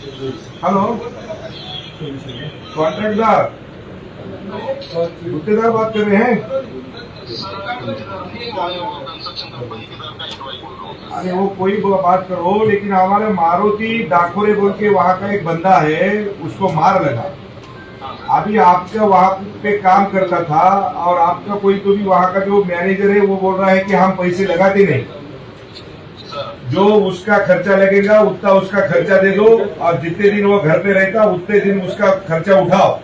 Hello कॉन्ट्रैक्टदार गुत्तेदार बात कर रहे हैं? अरे वो कोई बात करो, लेकिन हमारे मारुति डाकोरे बोल के वहाँ का एक बंदा है, उसको मार लगा। अभी आपका वहाँ पे काम करता था, और आपका कोई तो भी वहाँ का जो मैनेजर है, वो बोल रहा है कि हम पैसे लगाते नहीं। जो उसका खर्चा लगेगा उतना उसका खर्चा दे दो और जितने दिन वो घर पे रहता उतने दिन उसका खर्चा उठाओ।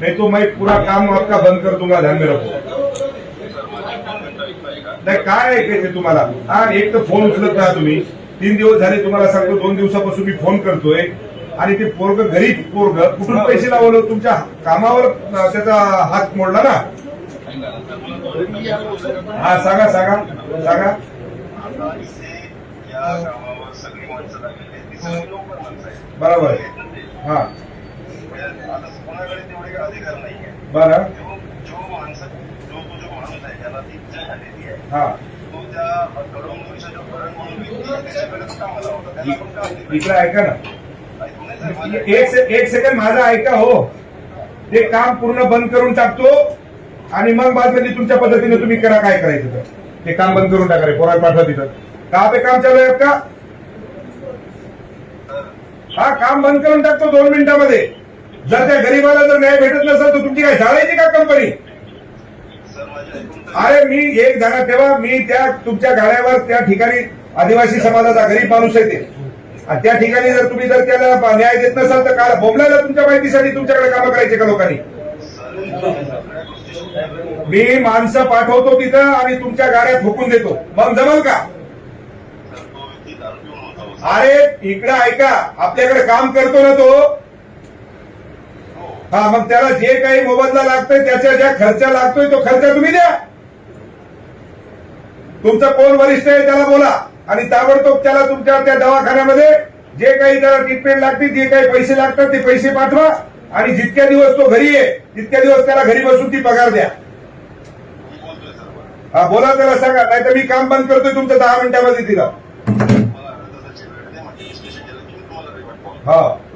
नहीं तो मैं पूरा काम आपका बंद कर दूंगा ध्यान में रखो। नाही काय ऐकायचं तुम्हाला? हा एक तर फोन उचलत नाही तुम्ही. तीन दिवस झाले तुम्हाला सांगतो दोन दिवसापासून मी फोन करतोय. आणि ते पोरग गरीब पोरग कुठून पैसे लावलं? तुमच्या कामावर त्याचा हात मोडला ना? हा सांगा सांगा सांगा. या गावावर सगळी माणसं लागलेली आहेत. ती सगळी नोकर माणसं आहेत. बरोबर. आहे. हा आता कोणाकडे तेवढे अधिकार नाहीये. बरं. जो जो माणसं जो तो जो माणूस आहे त्याला ती इच्छा झालेली आहे. हा. तो त्या कडवणुकीचा जो भरण म्हणून व्यक्ती आहे त्याच्याकडे तो कामाला होता. त्याला पण काम दिलं. इकडे ऐका ना. नाही एक से, एक सेकंड माझा ऐका हो. ते काम पूर्ण बंद करून टाकतो आणि मग बादमध्ये तुमच्या पद्धतीने तुम्ही करा काय करायचं तर. ते काम बंद करून टाका रे. पोरा पाठवा तिथं. का पे काम चालू आहे का? हा काम बंद करून टाकतो दोन मिनिटामध्ये. जर त्या गरीबाला जर न्याय भेटत नसेल तर तुमची काय झाडायची का कंपनी? अरे मी एक जागा ठेवा. मी त्या तुमच्या गाड्यावर त्या ठिकाणी आदिवासी समाजाचा गरीब माणूस येते आणि त्या ठिकाणी जर तुम्ही जर त्याला न्याय देत नसाल तर काल बोंबलायला तुमच्या माहितीसाठी तुमच्याकडे कामं करायचे का लोकांनी? मी माणसं पाठवतो तिथं आणि तुमच्या गाड्या ठोकून देतो. मग जमल का सर तो व्यक्ती दारू पिऊन होता हो, सर. अरे इकडे ऐका आपल्याकडे काम करतो ना तो. हा मग त्याला जे काही मोबदला लागतोय त्याच्या ज्या खर्च लागतोय तो खर्च तुम्ही द्या. तुमचा कोण वरिष्ठ आहे त्याला बोला. आणि ताबडतोब त्याला तुमच्या त्या दवाखान्यामध्ये जे काही त्याला ट्रीटमेंट लागते जे काही पैसे लागतात ते पैसे पाठवा. आणि जितक्या दिवस तो घरी आहे तितक्या दिवस त्याला घरी बसून ती पगार द्या. हा बोला त्याला सांगा नाही तर मी काम बंद करतोय तुमचं दहा मिनिटामध्ये तिथं 好。